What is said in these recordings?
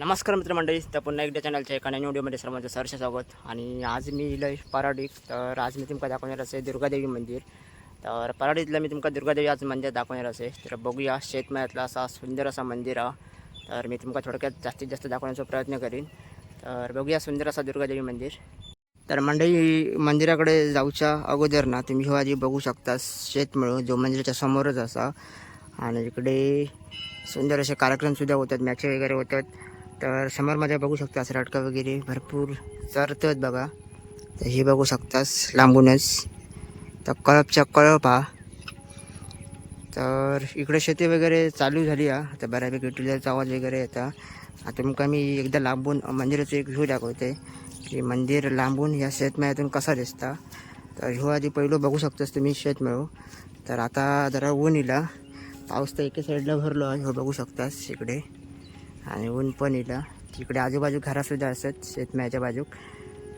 नमस्कार मित्रमंडळी तर पुन्हा एकदा चॅनलच्या एका नवीन व्हिडिओमध्ये सर्वांचं सहर्ष स्वागत. आणि आज मी इलं पराडीत तर आज मी तुमका दाखवणार असे दुर्गादेवी मंदिर. तर पराडीतलं मी तुमका दुर्गादेवी आज मंदिर दाखवणार असे. तर बघूया शेतमयातला असा सुंदर असा मंदिर हा. तर मी तुमका थोडक्यात जास्तीत जास्त दाखवण्याचा प्रयत्न करीन. तर बघूया सुंदर असा दुर्गादेवी मंदिर. तर मंडळी मंदिराकडे जाऊच्या अगोदर ना तुम्ही हो आधी बघू शकता शेतमळ जो मंदिराच्या समोरच असा. आणि इकडे सुंदर असे कार्यक्रमसुद्धा होतात मॅचे वगैरे होतात. तर समरमध्ये बघू शकतास रटकं वगैरे भरपूर चरतात बघा. तर हे बघू शकतास लांबूनच. तर कळपच्या कळप हा. तर इकडे शेती वगैरे चालू झाली हा. आता बऱ्यापैकी टिलरचा आवाज वगैरे येता. आता तुमका मी एकदा लांबून मंदिराचं एक व्ह्यू दाखवते की मंदिर लांबून या शेतमळ्यातून कसा दिसता. तर ह्यो आधी पहिलं बघू शकतास तुम्ही शेतमेळ. तर आता जरा ऊन इला पाऊस तर एके साईडला भरलो आहे ह्यो बघू शकतास इकडे. आणि ऊन पण इला तिकडे आजूबाजू घरासुद्धा असतात शेतमळ्याच्या बाजूक.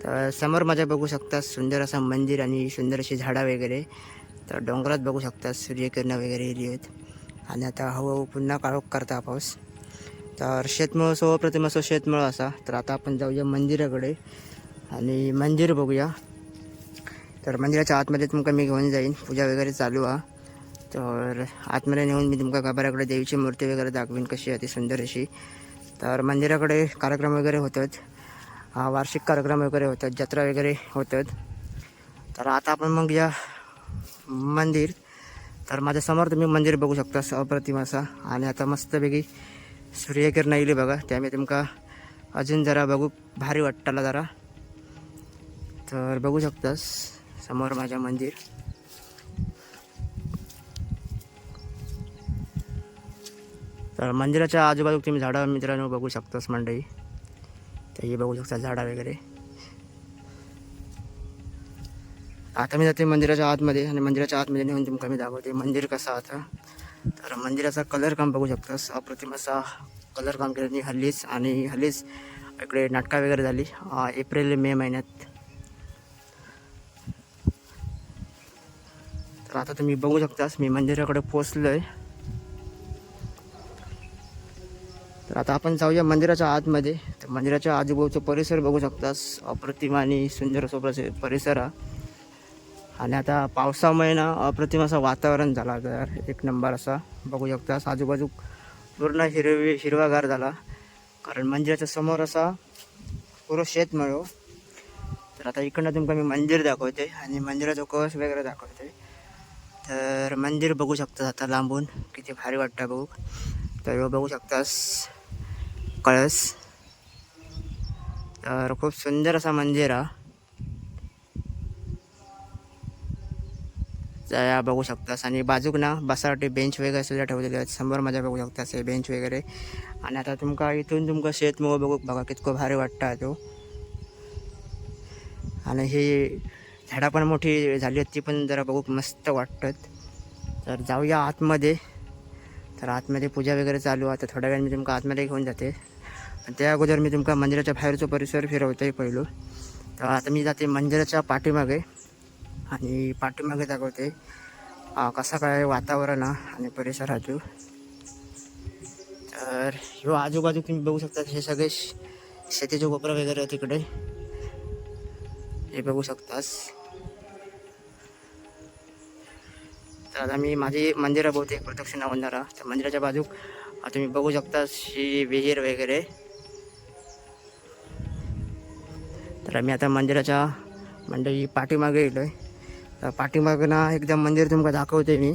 तर समोर माझ्या बघू शकता सुंदर असं मंदिर आणि सुंदर अशी झाडं वगैरे. तर डोंगरात बघू शकता सूर्यकिरणं वगैरे इली आहेत. आणि आता हळूहळू पुन्हा काळोख करता पाऊस. तर शेतमळ सर्वप्रथम असो शेतमळ असा. तर आता आपण जाऊया मंदिराकडे आणि मंदिर बघूया. तर मंदिराच्या आतमध्ये तुमका मी घेऊन जाईन. पूजा वगैरे चालू आहे. तर आतमध्ये नेऊन मी तुमका गाभाऱ्याकडे देवीची मूर्ती वगैरे दाखवीन कशी आहे ती सुंदर अशी. तर मंदिराकडे कार्यक्रम वगैरे होतात. वार्षिक कार्यक्रम वगैरे होतात जत्रा वगैरे होतात. तर आता आपण मग या मंदिर. तर माझ्यासमोर तुम्ही मंदिर बघू शकता अप्रतिम असा. आणि आता मस्तपैकी सूर्यकिरण येईल बघा. त्यामुळे तुमका अजून जरा बघू भारी वाटताला जरा. तर बघू शकतास समोर माझ्या मंदिर. तर मंदिराच्या आजूबाजू तुम्ही झाडं मित्रांनो बघू शकतास मंडळी. तर हे बघू शकता झाडं वगैरे. आता मी जाते मंदिराच्या आतमध्ये आणि मंदिराच्या आतमध्ये नेऊन तुमका मी दाखवते. मंदिर कसं आता? तर मंदिराचा कलर काम बघू शकतास. अप्रतिम असा कलर काम केलं हल्लीच आणि हल्लीच इकडे नाटकं वगैरे झाली. एप्रिल मे महिन्यात. तर आता तुम्ही बघू शकतास मी मंदिराकडे पोचलो आहे आता आपण जाऊया मंदिराच्या आतमध्ये. तर मंदिराच्या आजूबाजूचा परिसर बघू शकतास अप्रतिम आणि सुंदर असा परिसर हा. आणि आता पावसामुळे ना अप्रतिम असं वातावरण झाला तर एक नंबर असा. बघू शकतास आजूबाजू पूर्ण हिरवी हिरवागार झाला. कारण मंदिराच्या समोर असा पूर्ण शेतमळो. तर आता इकडनं तुमका मी मंदिर दाखवते. आणि मंदिराचा कस वगैरे दाखवते. तर मंदिर बघू शकतास आता लांबून. किती भारी वाटतं बघू. तर बघू शकतास. कळस. तर खूप सुंदर असा मंदिर हा. बघू शकतास आणि बाजूक ना बसासाठी बेंच वगैरे सुद्धा ठेवलेले आहेत. समोर माझ्या बघू शकतास हे बेंच वगैरे. आणि आता तुमका इथून तुमका शेतमोह बघू बघा कितको भारी वाटतं तो. आणि ही झाडं पण मोठी झाली आहेत. ती पण जरा बघू मस्त वाटतात. तर जाऊया आतमध्ये. तर आतमध्ये पूजा वगैरे चालू आहे. तर थोड्या वेळाने मी तुमका आतमध्ये घेऊन जाते. त्या अगोदर मी तुमका मंदिराच्या बाहेरचा परिसर फिरवते पहिलो. तर आता मी जाते मंदिराच्या पाठीमागे आणि पाठीमागे दाखवते कसं काय वातावरण आहे आणि परिसराचं. तर ह्यो आजूबाजू तुम्ही बघू शकता हे सगळे शेतीचे कोपरा वगैरे तिकडे हे बघू शकतास. तर आता मी माझी मंदिराभोवती प्रदक्षिणा होणार तर मंदिराच्या बाजूक तुम्ही बघू शकता ही विहीर वगैरे. तर आम्ही आता मंदिराच्या मंडळी पाठीमागे येलो आहे तर पाठीमागे ना एकदम मंदिर तुमका दाखवते मी.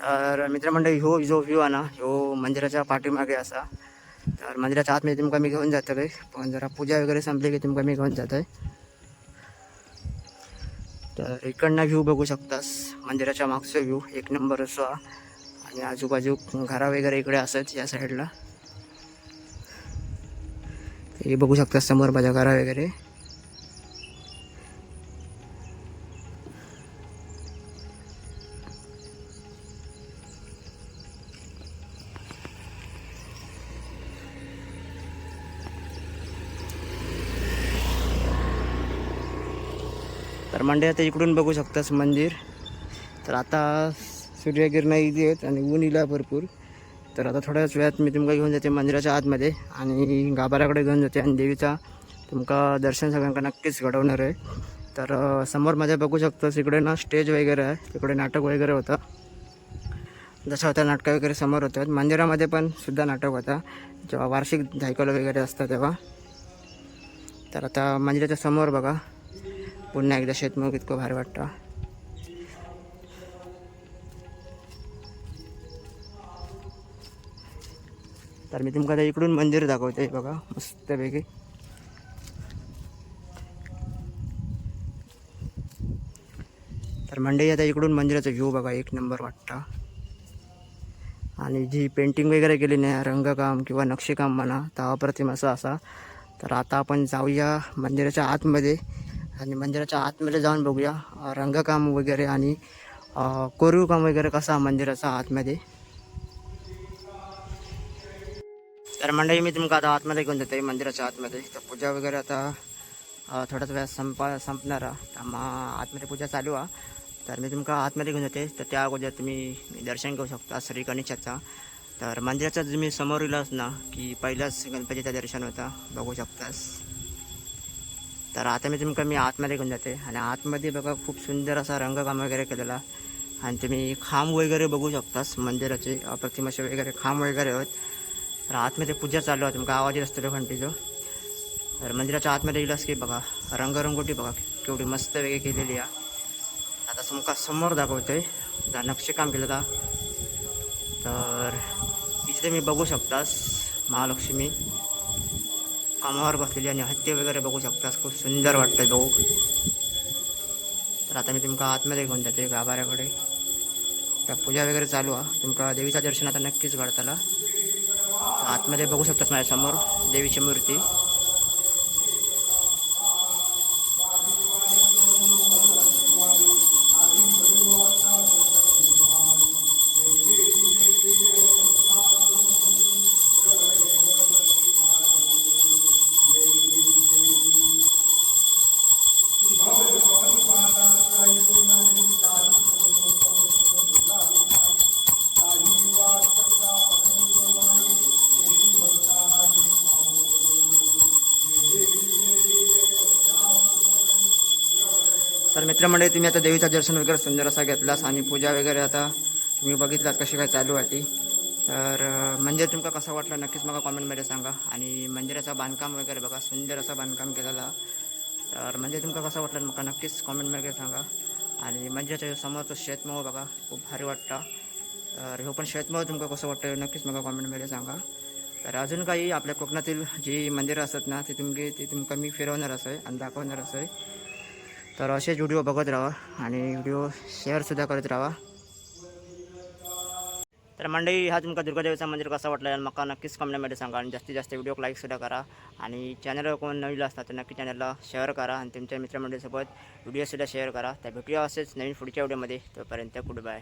तर मित्रमंडळी ह्यो जो व्ह्यू आहे ना ह्यो मंदिराच्या पाठीमागे असा. तर मंदिराच्या आतमध्ये तुमका मी घेऊन जातो आहे पण जरा पूजा वगैरे संपली की तुमका मी घेऊन जातो आहे तर इकडनं व्ह्यू बघू शकतास. मंदिराच्या मागचा व्ह्यू एक नंबर असो. आणि आजूबाजू घरा वगैरे इकडे असत या साईडला हे बघू शकता समोर माझ्या घरा वगैरे. तर मंडे आता इकडून बघू शकतास मंदिर. तर आता सूर्यकिरणं इथे आहेत आणि ऊन इला भरपूर. तर आता थोड्याच वेळात मी तुमका घेऊन जाते मंदिराच्या आतमध्ये आणि गाभाऱ्याकडे घेऊन जाते आणि देवीचा तुमका दर्शन सगळ्यांना नक्कीच घडवणार आहे. तर समोर माझ्या बघू शकतो इकडे ना स्टेज वगैरे आहे. तिकडे नाटक वगैरे होतं. जसं होतं नाटकं वगैरे समोर होतात मंदिरामध्ये पण सुद्धा नाटक होता. जेव्हा वार्षिक धायकलं वगैरे असतं तेव्हा. तर आता मंदिराच्या समोर बघा. पुन्हा एकदा शेतमुख इतकं भारी वाटतं. तर मी तुमका आता इकडून मंदिर दाखवते बघा मस्तपैकी. तर मंडई आता इकडून मंदिराचा व्ह्यू बघा एक नंबर वाटता. आणि जी पेंटिंग वगैरे केली नाही रंगकाम किंवा नक्षीकाम म्हणा तर अप्रतिम असं असा. तर आता आपण जाऊया मंदिराच्या आतमध्ये आणि मंदिराच्या आतमध्ये जाऊन बघूया रंगकाम वगैरे आणि कोरीवकाम वगैरे कसा मंदिराचा आतमध्ये. तर मंडळी मी तुमका आता आतमध्ये घेऊन जाते मंदिराच्या आतमध्ये. तर पूजा वगैरे आता थोड्याच वेळात संपा संपणार आहे. तर मग आतमध्ये पूजा चालू आहे. तर मी तुमका आतमध्ये घेऊन जाते तर त्या अगोदर तुम्ही दर्शन घेऊ शकता श्री गणेशाचा. तर मंदिराचा तुम्ही समोर इलाच ना की पहिलाच गणपतीचं दर्शन होता. बघू शकतास. तर आता मी तुमका मी आतमध्ये घेऊन जाते आणि आतमध्ये बघा खूप सुंदर असा रंगकाम वगैरे केलेला. आणि तुम्ही खांब वगैरे बघू शकतास. मंदिराचे अप्रतिम वगैरे खांब वगैरे आहेत. तर आतमध्ये पूजा चालू आहे. तुमका आवाज येत असतो घंटीचं तर मंदिराच्या आतमध्ये गेलास की बघा. रंगरंगोटी बघा. केवढी मस्त वेगळी केलेली आहे. आता तुमका समोर दाखवतोय. जा नक्षीकाम केलं का तर इथे मी बघू शकतास महालक्ष्मी. कामावर बसलेली आणि हत्ती वगैरे बघू शकतास. खूप सुंदर वाटतं बघू. तर आता मी तुमका आतमध्ये घेऊन जाते गाभाऱ्याकडे. तर पूजा वगैरे चालू आहे. तुमका देवीचं दर्शन आता नक्कीच घडताला. आतमध्ये बघू शकतास माझ्यासमोर देवीची मूर्ती. मंडळी तुम्ही आता देवीचं दर्शन वगैरे सुंदर असा घेतलास आणि पूजा वगैरे आता तुम्ही बघितलात कशी काय चालू आहे ती. तर मंदिर तुमका कसं वाटलं नक्कीच मला कॉमेंटमध्ये सांगा. आणि मंदिराचं बांधकाम वगैरे बघा सुंदर असं बांधकाम केलेलं. तर मंदिर तुमका कसं वाटलं मला नक्कीच कॉमेंटमध्ये सांगा. आणि मंदिराच्या समोरचं शेतमळ बघा खूप भारी वाटतं. तर हे पण शेतमळ तुमका कसं वाटतं नक्कीच मला कॉमेंटमध्ये सांगा. तर अजून काही आपल्या कोकणातील जी मंदिरं असतात ना ती तुमची ती तुमका मी फिरवणार असं आहे आणि दाखवणार असं आहे. तर असेच व्हिडिओ बघत राहा आणि व्हिडिओ शेअरसुद्धा करत राहा. तर मंडळी हा तुमका दुर्गादेवीचा मंदिर कसा वाटला आणि मका नक्कीच कमेंटमध्ये सांगा आणि जास्तीत जास्त व्हिडिओ लाईकसुद्धा करा. आणि चॅनलवर कोण नवीन असतात तर नक्की चॅनलला शेअर करा आणि तुमच्या मित्रमंडळीसोबत व्हिडिओसुद्धा शेअर करा. तर भेटूया असेच नवीन पुढच्या व्हिडिओमध्ये तोपर्यंत गुड बाय